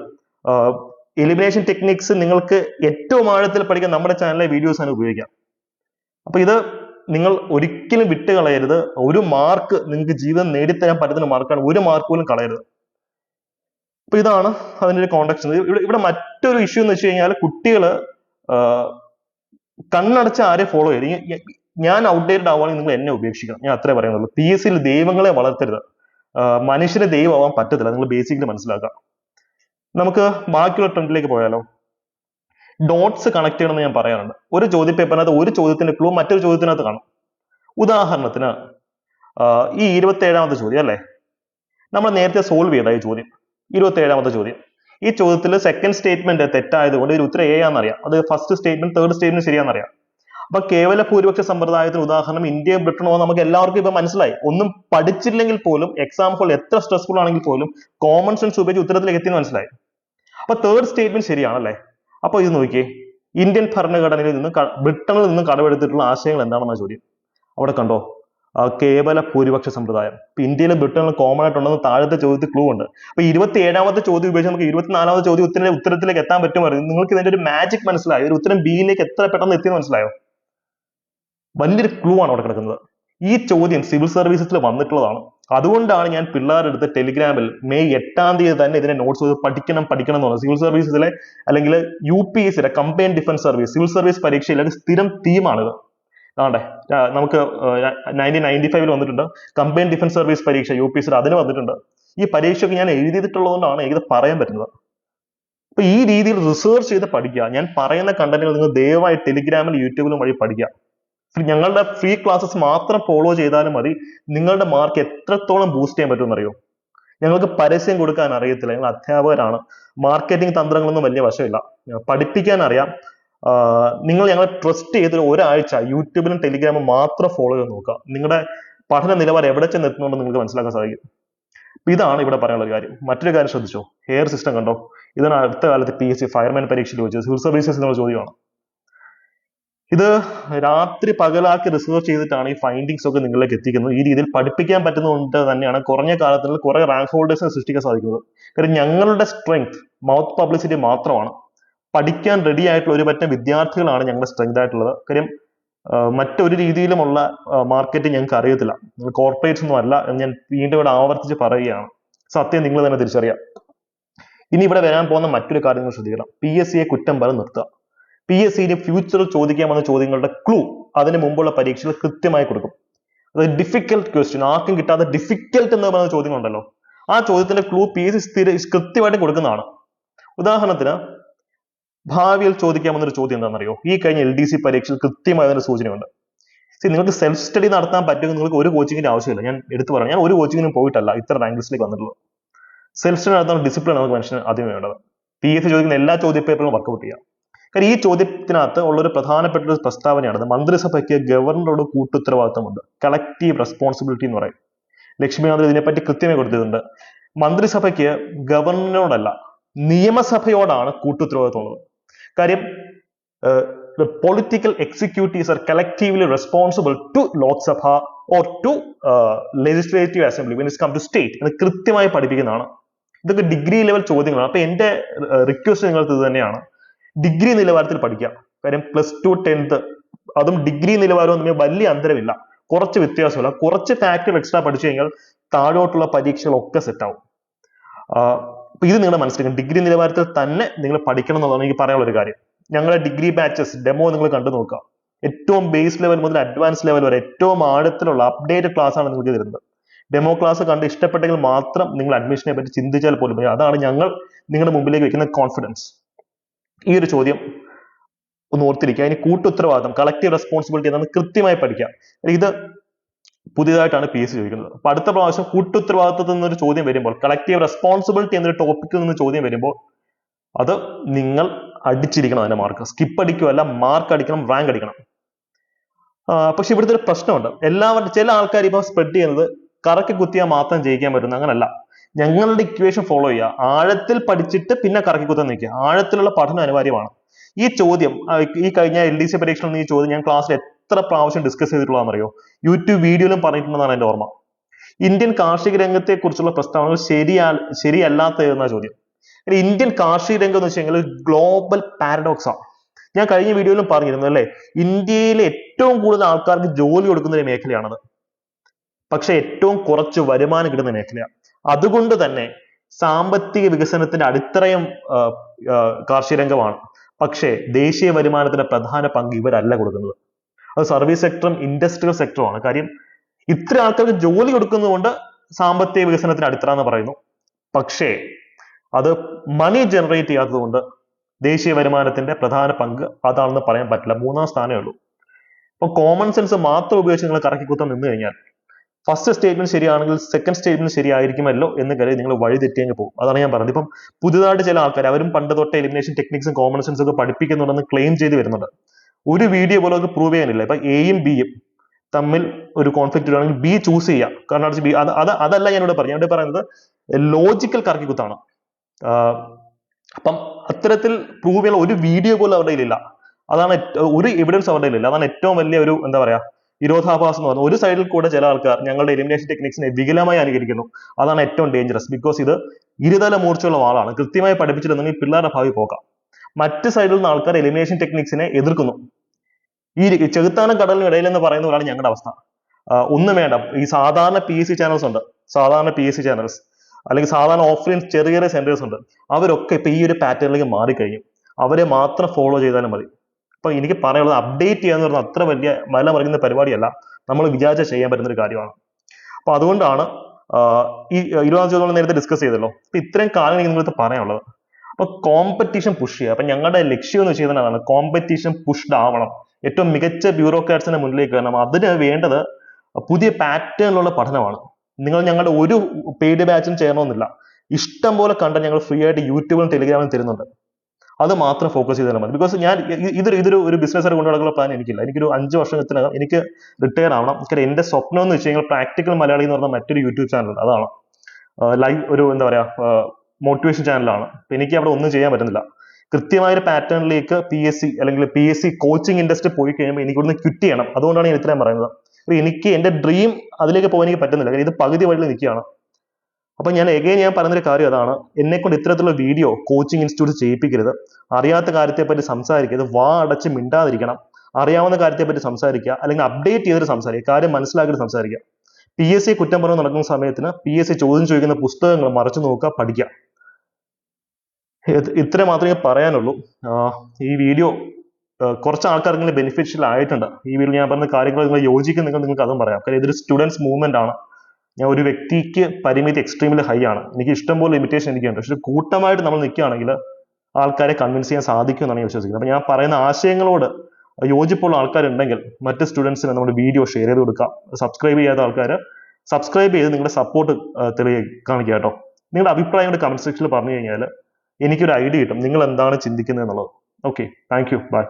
എലിമിനേഷൻ ടെക്നിക്സ് നിങ്ങൾക്ക് ഏറ്റവും ആഴത്തിൽ പഠിക്കാൻ നമ്മുടെ ചാനലിലെ വീഡിയോസ് ആണ് ഉപയോഗിക്കാം. അപ്പൊ ഇത് നിങ്ങൾ ഒരിക്കലും വിട്ട് കളയരുത്. ഒരു മാർക്ക് നിങ്ങൾക്ക് ജീവിതം നേടിത്തരാൻ പറ്റുന്ന മാർക്കാണ് ഒരു മാർക്ക് പോലും കളയരുത്. അപ്പൊ ഇതാണ് അതിന്റെ ഒരു കോണ്ടക്സ്റ്റ് ഇവിടെ ഇവിടെ മറ്റൊരു ഇഷ്യൂ എന്ന് വെച്ച് കഴിഞ്ഞാൽ കുട്ടികൾ ആഹ് കണ്ണടച്ച് ആരെ ഫോളോ ചെയ്യും ഞാൻ ഔട്ട്ഡേറ്റഡ് ആവുകയാണെങ്കിൽ നിങ്ങൾ എന്നെ ഉപേക്ഷിക്കണം. ഞാൻ അത്രേ പറയുന്നുള്ളൂ. പി എസ് സിയിൽ ദൈവങ്ങളെ വളർത്തരുത്. മനുഷ്യന് ദൈവമാവാൻ പറ്റത്തില്ല. നിങ്ങൾ ബേസിക്കലി മനസ്സിലാക്കുക. നമുക്ക് ബാക്കിയുള്ള ട്രെൻഡിലേക്ക് പോയാലോ? ഡോട്ട്സ് കണക്ട് ചെയ്യണമെന്ന് ഞാൻ പറയാറുണ്ട്. ഒരു ചോദ്യ പേപ്പറിനകത്ത് ഒരു ചോദ്യത്തിന്റെ ക്ലൂ മറ്റൊരു ചോദ്യത്തിനകത്ത് കാണും. ഉദാഹരണത്തിന് ഈ ഇരുപത്തി ഏഴാമത്തെ ചോദ്യം അല്ലേ? നമ്മൾ നേരത്തെ സോൾവ് ചെയ്ത ഈ ചോദ്യം. ഇരുപത്തി ഏഴാമത്തെ ചോദ്യം. ഈ ചോദ്യത്തിൽ സെക്കൻഡ് സ്റ്റേറ്റ്മെന്റ് തെറ്റായതുകൊണ്ട് ഒരു ഉത്തരം എ ആണെന്നറിയാം. അത് ഫസ്റ്റ് സ്റ്റേറ്റ്മെന്റ് തേർഡ് സ്റ്റേറ്റ്മെന്റ് ശരിയാണെന്നറിയാം. അപ്പൊ കേവല ഭൂരിപക്ഷ സമ്പ്രദായത്തിന് ഉദാഹരണം ഇന്ത്യയും ബ്രിട്ടനോ നമുക്ക് എല്ലാവർക്കും ഇപ്പൊ മനസ്സിലായി. ഒന്നും പഠിച്ചില്ലെങ്കിൽ പോലും എക്സാം ഹോൾ എത്ര സ്ട്രെസ്ഫുൾ ആണെങ്കിൽ പോലും കോമൺ സെൻസ് ഉപയോഗിച്ച് ഉത്തരത്തിലേക്ക് എത്തിയെന്ന് മനസ്സിലായി. അപ്പൊ തേർഡ് സ്റ്റേറ്റ്മെന്റ് ശരിയാണല്ലേ? അപ്പൊ ഇത് നോക്കിയേ. ഇന്ത്യൻ ഭരണഘടനയിൽ നിന്ന് ബ്രിട്ടനിൽ നിന്നും കടമെടുത്തിട്ടുള്ള ആശയങ്ങൾ എന്താണെന്ന ചോദ്യം? അവിടെ കണ്ടോ? കേവല ഭൂരിപക്ഷ സമ്പ്രദായം. ഇപ്പൊ ഇന്ത്യയിലും ബ്രിട്ടനിലും കോമൺ ആയിട്ടുണ്ടെന്ന് താഴത്തെ ചോദ്യത്തിൽ ക്ലൂ ഉണ്ട്. അപ്പൊ ഇരുപത്തി ഏഴാമത്തെ ചോദ്യം ഉപയോഗിച്ച് നമുക്ക് ഇരുപത്തിനാലാമത്തെ ചോദ്യം ഉത്തര ഉത്തരത്തിലേക്ക് എത്താൻ പറ്റുമായിരുന്നു നിങ്ങൾക്ക് ഇതിന്റെ ഒരു മാജിക് മനസ്സിലായോ? ഒരു ഉത്തരം ബിയിലേക്ക് എത്ര പെട്ടെന്ന് എത്തിയെന്ന് മനസ്സിലായോ? വലിയൊരു ക്ലൂ ആണ് അവിടെ കിടക്കുന്നത്. ഈ ചോദ്യം സിവിൽ സർവീസസിൽ വന്നിട്ടുള്ളതാണ്. അതുകൊണ്ടാണ് ഞാൻ പിള്ളേരുടെ അടുത്ത് ടെലിഗ്രാമിൽ മെയ് എട്ടാം തീയതി തന്നെ ഇതിനെ നോട്ട്സ് പഠിക്കണം പഠിക്കണം എന്ന് പറഞ്ഞത്. സിവിൽ സർവീസസിലെ അല്ലെങ്കിൽ യു പി എസ് സിയുടെ combine defence service civil service പരീക്ഷയിലെ ഒരു സ്ഥിരം തീമാണിത് ആണ്ടെ? നമുക്ക് നയന്റീൻ നയന്റി ഫൈവിൽ വന്നിട്ടുണ്ട്. കമ്പൈൻ ഡിഫൻസ് സർവീസ് പരീക്ഷ യു പി എസ് അതിന് വന്നിട്ടുണ്ട്. ഈ പരീക്ഷയ്ക്ക് ഞാൻ എഴുതിയിട്ടുള്ളതുകൊണ്ടാണ് എനിക്കിത് പറയാൻ പറ്റുന്നത്. അപ്പൊ ഈ രീതിയിൽ റിസർച്ച് ചെയ്ത് പഠിക്കുക. ഞാൻ പറയുന്ന കണ്ടന്റുകൾ നിങ്ങൾ ദയവായി ടെലിഗ്രാമിൽ യൂട്യൂബിലും വഴി പഠിക്കുക. ഞങ്ങളുടെ ഫ്രീ ക്ലാസ്സസ് മാത്രം ഫോളോ ചെയ്താലും മതി. നിങ്ങളുടെ മാർക്ക് എത്രത്തോളം ബൂസ്റ്റ് ചെയ്യാൻ പറ്റുമെന്ന് അറിയോ? ഞങ്ങൾക്ക് പരസ്യം കൊടുക്കാൻ അറിയത്തില്ല. ഞങ്ങൾ അധ്യാപകരാണ്. മാർക്കറ്റിംഗ് തന്ത്രങ്ങളൊന്നും വലിയ വശമില്ല. പഠിപ്പിക്കാൻ അറിയാം. നിങ്ങൾ ഞങ്ങളെ ട്രസ്റ്റ് ചെയ്ത് ഒരാഴ്ച യൂട്യൂബിലും ടെലിഗ്രാമും മാത്രം ഫോളോ ചെയ്ത് നോക്കുക. നിങ്ങളുടെ പഠന നിലവാരം എവിടെ ചെന്ന് എത്തുന്നുണ്ടെന്ന് നിങ്ങൾക്ക് മനസ്സിലാക്കാൻ സാധിക്കും. ഇതാണ് ഇവിടെ പറയാനുള്ള കാര്യം. മറ്റൊരു കാര്യം ശ്രദ്ധിച്ചോ? ഹെയർ സിസ്റ്റം കണ്ടോ? ഇതാണ് അടുത്ത കാലത്ത് പി എസ് സി ഫയർമാൻ പരീക്ഷയിൽ ചോദിച്ചത് സിവിൽ സർവീസസ് എന്നുള്ള ചോദ്യമാണ്. ഇത് രാത്രി പകലാക്കി റിസർച്ച് ചെയ്തിട്ടാണ് ഈ ഫൈൻഡിങ്സ് ഒക്കെ നിങ്ങളിലേക്ക് എത്തിക്കുന്നത്. ഈ രീതിയിൽ പഠിപ്പിക്കാൻ പറ്റുന്നതുകൊണ്ട് തന്നെയാണ് കുറഞ്ഞ കാലത്തിൽ കുറെ റാങ്ക് ഹോൾഡേഴ്സിനെ സൃഷ്ടിക്കാൻ സാധിക്കുന്നത്. കാരണം ഞങ്ങളുടെ സ്ട്രെങ്ത് മൗത്ത് പബ്ലിസിറ്റി മാത്രമാണ്. പഠിക്കാൻ റെഡി ആയിട്ടുള്ള ഒരു പറ്റം വിദ്യാർത്ഥികളാണ് ഞങ്ങളുടെ സ്ട്രെങ്ത് ആയിട്ടുള്ളത്. കാര്യം മറ്റൊരു രീതിയിലുമുള്ള മാർക്കറ്റ് ഞങ്ങൾക്ക് അറിയത്തില്ല. കോർപ്പറേറ്റ്സ് ഒന്നും അല്ല എന്ന് ഞാൻ വീണ്ടും ഇവിടെ ആവർത്തിച്ച് പറയുകയാണ്. സത്യം നിങ്ങൾ തന്നെ തിരിച്ചറിയാം. ഇനി ഇവിടെ വരാൻ പോകുന്ന മറ്റൊരു കാര്യം നിങ്ങൾ ശ്രദ്ധിക്കണം. പി എസ് സിയെ കുറ്റം പറഞ്ഞ് നിർത്തുക. പി എസ് സിന് ഫ്യൂച്ചറിൽ ചോദിക്കാമെന്ന ചോദ്യങ്ങളുടെ ക്ലൂ അതിന് മുമ്പുള്ള പരീക്ഷയിൽ കൃത്യമായി കൊടുക്കും. അത് ഡിഫിക്കൽട്ട് ക്വസ്റ്റ്യൻ ആർക്കും കിട്ടാത്ത ഡിഫിക്കൽട്ട് എന്ന് പറയുന്ന ചോദ്യങ്ങളുണ്ടല്ലോ. ആ ചോദ്യത്തിന്റെ ക്ലൂ പി എസ് സി സ്ഥിര കൃത്യമായിട്ട് കൊടുക്കുന്നതാണ്. ഉദാഹരണത്തിന് ഭാവിയിൽ ചോദിക്കാമെന്നൊരു ചോദ്യം എന്താണെന്നറിയോ? ഈ കഴിഞ്ഞ എൽ ഡി സി പരീക്ഷയിൽ കൃത്യമായ സൂചനയുണ്ട്. See, നിങ്ങൾക്ക് സെൽഫ് സ്റ്റഡി നടത്താൻ പറ്റുമെങ്കിൽ നിങ്ങൾക്ക് ഒരു കോച്ചിങ്ങിന്റെ ആവശ്യമില്ല. ഞാൻ എടുത്തു പറയാം. ഞാൻ ഒരു കോച്ചിങ്ങിനും പോയിട്ടല്ല. ഇത്ര റാങ്ക് ലിസ്റ്റിലേക്ക് വന്നിട്ടുള്ളത് സെൽഫ് സ്റ്റഡി നടത്താൻ ഡിസിപ്ലിൻ നമുക്ക് മനുഷ്യന് ആദ്യം വേണ്ടത്. പി എസ് സി ചോദിക്കുന്ന എല്ലാ ചോദ്യ പേപ്പറും വർക്കൗട്ട് ചെയ്യാം. കാര്യം ഈ ചോദ്യത്തിനകത്ത് ഉള്ള ഒരു പ്രധാനപ്പെട്ട ഒരു പ്രസ്താവനയാണ് മന്ത്രിസഭയ്ക്ക് ഗവർണറോട് കൂട്ടുത്തരവാദിത്തമുണ്ട്. കളക്റ്റീവ് റെസ്പോൺസിബിലിറ്റി എന്ന് പറയും. ലക്ഷ്മിനാഥ് ഇതിനെപ്പറ്റി കൃത്യമായി കൊടുത്തിട്ടുണ്ട്. മന്ത്രിസഭയ്ക്ക് ഗവർണറിനോടല്ല നിയമസഭയോടാണ് കൂട്ടുത്തരവാദിത്തമുള്ളത്. കാര്യം political executives are collectively responsible to Lok Sabha or to legislative assembly when is come to state എന്ന് കൃത്യമായി പഠിപ്പിക്കുന്നതാണ്. ഇതൊക്കെ ഡിഗ്രി ലെവൽ ചോദ്യങ്ങളാണ്. അപ്പൊ എന്റെ റിക്വസ്റ്റ് നിങ്ങൾക്ക് ഇത് തന്നെയാണ്. ഡിഗ്രി നിലവാരത്തിൽ പഠിക്കാം കാര്യം പ്ലസ് ടു ടെൻത്ത് അതും ഡിഗ്രി നിലവാരവും തമ്മിൽ വലിയ അന്തരമില്ല. കുറച്ച് വ്യത്യാസമില്ല. കുറച്ച് ഫാക്ടർ എക്സ്ട്രാ പഠിച്ചു കഴിഞ്ഞാൽ താഴോട്ടുള്ള പരീക്ഷകളൊക്കെ സെറ്റ് ആവും. ആഹ് അപ്പൊ ഇത് നിങ്ങൾ മനസ്സിലാക്കണം ഡിഗ്രി നിലവാരത്തിൽ തന്നെ നിങ്ങൾ പഠിക്കണം എന്നുള്ളതാണ് എനിക്ക് പറയാനുള്ള ഒരു കാര്യം. ഞങ്ങളുടെ ഡിഗ്രി ബാച്ചസ് ഡെമോ നിങ്ങൾ കണ്ടു നോക്കുക. ഏറ്റവും ബേസ് ലെവൽ മുതൽ അഡ്വാൻസ് ലെവൽ വരെ ഏറ്റവും ആഴത്തിലുള്ള അപ്ഡേറ്റഡ് ക്ലാസ് ആണ് നിങ്ങൾക്ക് തരുന്നത് ഡെമോ ക്ലാസ് കണ്ട് ഇഷ്ടപ്പെട്ടെങ്കിൽ മാത്രം നിങ്ങൾ അഡ്മിഷനെ പറ്റി ചിന്തിച്ചാൽ പോലും. അതാണ് ഞങ്ങൾ നിങ്ങളുടെ മുമ്പിലേക്ക് വെക്കുന്ന കോൺഫിഡൻസ് ഈ ഒരു ചോദ്യം ഒന്ന് ഓർത്തിരിക്കുക. അതിന് കൂട്ടുത്തരവാദിത്തം കളക്റ്റീവ് റെസ്പോൺസിബിലിറ്റി എന്നാണ് കൃത്യമായി പഠിക്കാം ഇത് പുതിയതായിട്ടാണ് പി എസ് ചോദിക്കുന്നത്. അപ്പൊ അടുത്ത പ്രാവശ്യം കൂട്ടുത്തരവാദിത്തത്തിൽ നിന്നൊരു ചോദ്യം വരുമ്പോൾ കളക്റ്റീവ് റെസ്പോൺസിബിലിറ്റി എന്നൊരു ടോപ്പിക്കിൽ നിന്ന് ചോദ്യം വരുമ്പോൾ അത് നിങ്ങൾ അടിച്ചിരിക്കണം അതിന്റെ മാർക്ക് സ്കിപ്പ് അടിക്കുകയല്ല മാർക്ക് അടിക്കണം റാങ്ക് അടിക്കണം. പക്ഷെ ഇവിടുത്തെ ഒരു പ്രശ്നമുണ്ട്. എല്ലാവരും ചില ആൾക്കാർ ഇപ്പൊ സ്പ്രെഡ് ചെയ്യുന്നത് കറക്കി കുത്തിയാൽ മാത്രം ജയിക്കാൻ പറ്റുന്ന അങ്ങനല്ല. ഞങ്ങളുടെ ഇക്വേഷൻ ഫോളോ ചെയ്യുക. ആഴത്തിൽ പഠിച്ചിട്ട് പിന്നെ കറക്കി കുത്താൻ നിൽക്കുക. ആഴത്തിലുള്ള പഠനം അനിവാര്യമാണ്. ഈ ചോദ്യം ഈ കഴിഞ്ഞ എൽ ഡി സി പരീക്ഷയിൽ ഈ ചോദ്യം ഞാൻ ക്ലാസ്സിൽ എത്ര പ്രാവശ്യം ഡിസ്കസ് ചെയ്തിട്ടുള്ളതാണെന്നറിയോ? യൂട്യൂബ് വീഡിയോയിലും പറഞ്ഞിട്ടുണ്ടെന്നാണ് എന്റെ ഓർമ്മ. ഇന്ത്യൻ കാർഷിക രംഗത്തെ കുറിച്ചുള്ള പ്രസ്താവനകൾ ശരിയാ ശരിയല്ലാത്ത എന്ന ചോദ്യം? ഇനി ഇന്ത്യൻ കാർഷിക രംഗം എന്ന് വെച്ച് കഴിഞ്ഞാൽ ഗ്ലോബൽ പാരഡോക്സ് ആണ്. ഞാൻ കഴിഞ്ഞ വീഡിയോയിലും പറഞ്ഞിരുന്നു അല്ലേ? ഇന്ത്യയിലെ ഏറ്റവും കൂടുതൽ ആൾക്കാർക്ക് ജോലി കൊടുക്കുന്ന ഒരു മേഖലയാണത്. പക്ഷെ ഏറ്റവും കുറച്ച് വരുമാനം കിട്ടുന്ന മേഖലയാണ് അതുകൊണ്ട് തന്നെ സാമ്പത്തിക വികസനത്തിന്റെ അടിത്തറയും കാർഷിക രംഗമാണ്. പക്ഷേ ദേശീയ വരുമാനത്തിന്റെ പ്രധാന പങ്ക് ഇവരല്ല കൊടുക്കുന്നത്. അത് സർവീസ് സെക്ടറും ഇൻഡസ്ട്രിയൽ സെക്ടറുമാണ്. കാര്യം ഇത്ര ആൾക്കാർക്ക് ജോലി കൊടുക്കുന്നതുകൊണ്ട് സാമ്പത്തിക വികസനത്തിന് അടിത്തറ എന്ന് പറയുന്നു. പക്ഷേ അത് മണി ജനറേറ്റ് ചെയ്യാത്തതുകൊണ്ട് ദേശീയ വരുമാനത്തിന്റെ പ്രധാന പങ്ക് അതാണെന്ന് പറയാൻ പറ്റില്ല. മൂന്നാം സ്ഥാനമേ ഉള്ളൂ. അപ്പൊ കോമൺ സെൻസ് മാത്രം ഉപയോഗിച്ച് നിങ്ങൾ കറക്കി കുത്താൻ നിന്ന് കഴിഞ്ഞാൽ ഫസ്റ്റ് സ്റ്റേറ്റ്മെന്റ് ശരിയാണെങ്കിൽ സെക്കൻഡ് സ്റ്റേറ്റ്മെന്റ് ശരിയായിരിക്കുമല്ലോ എന്ന് കരുതി നിങ്ങൾ വഴി തെറ്റിയെങ്കിൽ പോകും. അതാണ് ഞാൻ പറഞ്ഞത്. ഇപ്പം പുതുതായിട്ട് ചില ആൾക്കാർ അവരും പണ്ട് തൊട്ട് എലിമിനേഷൻ ടെക്നിക്സും കോമൺ സെൻസും ഒക്കെ പഠിപ്പിക്കുന്നുണ്ടെന്ന് ക്ലെയിം ചെയ്ത് വരുന്നുണ്ട്. ഒരു വീഡിയോ പോലും അത് പ്രൂവ് ചെയ്യാനില്ല. ഇപ്പൊ എയും ബിയും തമ്മിൽ ഒരു കോൺഫ്ലിക്റ്റ് വരികയാണെങ്കിൽ ബി ചൂസ് ചെയ്യാം. കാരണം ബി അത് അത് അതല്ല ഞാനിവിടെ പറഞ്ഞു ഞാനിവിടെ പറയുന്നത് ലോജിക്കൽ കറക്കിക്കുത്താണ് അപ്പം അത്തരത്തിൽ പ്രൂവ് ചെയ്യാൻ ഒരു വീഡിയോ പോലും അവരുടെ കയ്യിലില്ല. അതാണ് ഒരു എവിഡൻസ് അവരുടെ കയ്യിലില്ല. അതാണ് ഏറ്റവും വലിയ ഒരു എന്താ പറയാ വിരോധാഭാസം എന്ന് പറഞ്ഞാൽ ഒരു സൈഡിൽ കൂടെ ചില ആൾക്കാർ ഞങ്ങളുടെ എലിമിനേഷൻ ടെക്നിക്സിനെ വികലമായി അനുകരിക്കുന്നു. അതാണ് ഏറ്റവും ഡേഞ്ചറസ് ബിക്കോസ് ഇത് ഇരുതല മൂർച്ചയുള്ള വാളാണ് കൃത്യമായി പഠിപ്പിച്ചിട്ടുണ്ടെങ്കിൽ പിള്ളേരുടെ ഭാവി പോകാം. മറ്റ് സൈഡിൽ നിന്ന് ആൾക്കാർ എലിമിനേഷൻ ടെക്നിക്സിനെ എതിർക്കുന്നു. ഈ ചെകുത്താനും കടലിനും ഇടയിൽ എന്ന് പറയുന്ന പോലാണ് ഞങ്ങളുടെ അവസ്ഥ. ഒന്നും വേണ്ട. ഈ സാധാരണ പി എസ് സി ചാനൽസ് ഉണ്ട്. സാധാരണ പി എസ് സി ചാനൽസ് അല്ലെങ്കിൽ സാധാരണ ഓഫ്ലൈൻ ചെറിയ ചെറിയ സെന്റേഴ്സ് ഉണ്ട്. അവരൊക്കെ ഇപ്പൊ ഈ ഒരു പാറ്റേണിലേക്ക് മാറിക്കഴിഞ്ഞു. അവരെ മാത്രം ഫോളോ ചെയ്താലും മതി. അപ്പൊ എനിക്ക് പറയാനുള്ളത് അപ്ഡേറ്റ് ചെയ്യാന്ന് പറഞ്ഞാൽ അത്ര വലിയ മല മറിക്കുന്ന പരിപാടിയല്ല. നമ്മൾ വിചാരിച്ച ചെയ്യാൻ പറ്റുന്ന ഒരു കാര്യമാണ്. അപ്പൊ അതുകൊണ്ടാണ് ഈ ഇരുപതാം തീയതി നേരത്തെ ഡിസ്കസ് ചെയ്തല്ലോ. അപ്പൊ ഇത്രയും കാലം എനിക്ക് നിങ്ങളടുത്ത് പറയാനുള്ളത്. അപ്പൊ കോമ്പറ്റീഷൻ പുഷ് ചെയ്യുക. അപ്പൊ ഞങ്ങളുടെ ലക്ഷ്യം എന്ന് വെച്ച് കഴിഞ്ഞാൽ അതാണ് കോമ്പറ്റീഷൻ പുഷ്ഡ് ആവണം. ഏറ്റവും മികച്ച ബ്യൂറോക്രാറ്റ്സിന്റെ മുന്നിലേക്ക് വരണം. അതിന് വേണ്ടത് പുതിയ പാറ്റേണിലുള്ള പഠനമാണ്. നിങ്ങൾ ഞങ്ങളുടെ ഒരു പെയ്ഡ് ബാച്ചും ചെയ്യണമെന്നില്ല ഇഷ്ടം പോലെ കണ്ടന്റ് ഞങ്ങൾ ഫ്രീ ആയിട്ട് യൂട്യൂബിലും ടെലിഗ്രാമിലും തരുന്നുണ്ട്. അത് മാത്രം ഫോക്കസ് ചെയ്താൽ മതി. ബിക്കോസ് ഞാൻ ഇത് ഇതൊരു ഒരു ബിസിനസ് ആയിട്ട് കൊണ്ടുനടക്കുന്ന പ്ലാൻ എനിക്കില്ല. എനിക്കൊരു അഞ്ച് വർഷത്തിനകം എനിക്ക് റിട്ടയർ ആവണം. എനിക്ക് എന്റെ സ്വപ്നം എന്ന് വെച്ച് കഴിഞ്ഞാൽ പ്രാക്ടിക്കൽ മലയാളി എന്ന് പറഞ്ഞ മറ്റൊരു യൂട്യൂബ് ചാനൽ അതാണ്. ലൈവ് ഒരു എന്താ പറയാ മോട്ടിവേഷൻ ചാനലാണ് എനിക്ക് അവിടെ ഒന്നും ചെയ്യാൻ പറ്റുന്നില്ല. കൃത്യമായ ഒരു പാറ്റേണിലേക്ക് പി എസ് സി അല്ലെങ്കിൽ P S C coaching industry പോയി കഴിയുമ്പോൾ എനിക്ക് ഇവിടുന്ന് ക്വിറ്റ് ചെയ്യണം. അതുകൊണ്ടാണ് ഞാൻ ഇത്രയും പറയുന്നത്. എനിക്ക് എന്റെ ഡ്രീം അതിലേക്ക് പോകാൻ എനിക്ക് പറ്റുന്നില്ല. കാരണം ഇത് പകുതി വഴിയിൽ നിൽക്കുകയാണ്. അപ്പൊ ഞാൻ എഗെയിൻ ഞാൻ പറഞ്ഞൊരു കാര്യം അതാണ്. എന്നെ കൊണ്ട് ഇത്തരത്തിലുള്ള വീഡിയോ കോച്ചിങ് ഇൻസ്റ്റിറ്റ്യൂട്ട് ചെയ്യിപ്പിക്കരുത്. അറിയാത്ത കാര്യത്തെ പറ്റി സംസാരിക്കരുത്. വാ അടച്ച് മിണ്ടാതിരിക്കണം. അറിയാവുന്ന കാര്യത്തെ പറ്റി സംസാരിക്കുക. അല്ലെങ്കിൽ അപ്ഡേറ്റ് ചെയ്തിട്ട് സംസാരിക്കുക. കാര്യം മനസ്സിലാക്കിയിട്ട് സംസാരിക്കുക. പി എസ് സി കുറ്റം പറഞ്ഞു നടക്കുന്ന സമയത്തിന് പി എസ് സി ചോദ്യം ചോദിക്കുന്ന പുസ്തകങ്ങൾ മറച്ചു നോക്കുക പഠിക്കുക. ഇത് ഇത്ര മാത്രമേ പറയാനുള്ളൂ. ഈ വീഡിയോ കുറച്ച് ആൾക്കാർക്കെങ്കിലും ബെനിഫിഷ്യൽ ആയിട്ടുണ്ട്. ഈ വീഡിയോ ഞാൻ പറഞ്ഞ കാര്യങ്ങൾ നിങ്ങൾ യോജിക്കുന്നെങ്കിൽ നിങ്ങൾക്ക് അതും പറയാം. കാരണം ഇതൊരു സ്റ്റുഡൻസ് മൂവ്മെന്റ് ആണ്. ഞാൻ ഒരു വ്യക്തിക്ക് പരിമിതി എക്സ്ട്രീമിൽ ഹൈ ആണ്. എനിക്ക് ഇഷ്ടം പോലെ ലിമിറ്റേഷൻ എനിക്കുണ്ട്. പക്ഷെ കൂട്ടമായിട്ട് നമ്മൾ നിൽക്കുകയാണെങ്കിൽ ആൾക്കാരെ കൺവിൻസ് ചെയ്യാൻ സാധിക്കും എന്നാണ് ഞാൻ വിശ്വസിക്കുന്നത്. അപ്പൊ ഞാൻ പറയുന്ന ആശയങ്ങളോട് യോജിപ്പുള്ള ആൾക്കാരുണ്ടെങ്കിൽ മറ്റ് സ്റ്റുഡൻസിന് നമ്മുടെ വീഡിയോ ഷെയർ ചെയ്ത് കൊടുക്കാം. സബ്സ്ക്രൈബ് ചെയ്യാത്ത ആൾക്കാർ സബ്സ്ക്രൈബ് ചെയ്ത് നിങ്ങളുടെ സപ്പോർട്ട് തെളിയ കാണിക്കുക കേട്ടോ. നിങ്ങളുടെ അഭിപ്രായം കൂടെ കമന്റ് സെക്ഷനിൽ പറഞ്ഞു കഴിഞ്ഞാൽ എനിക്കൊരു ഐഡിയ കിട്ടും. നിങ്ങൾ എന്താണ് ചിന്തിക്കുന്നത് എന്നുള്ളത്. Okay thank you by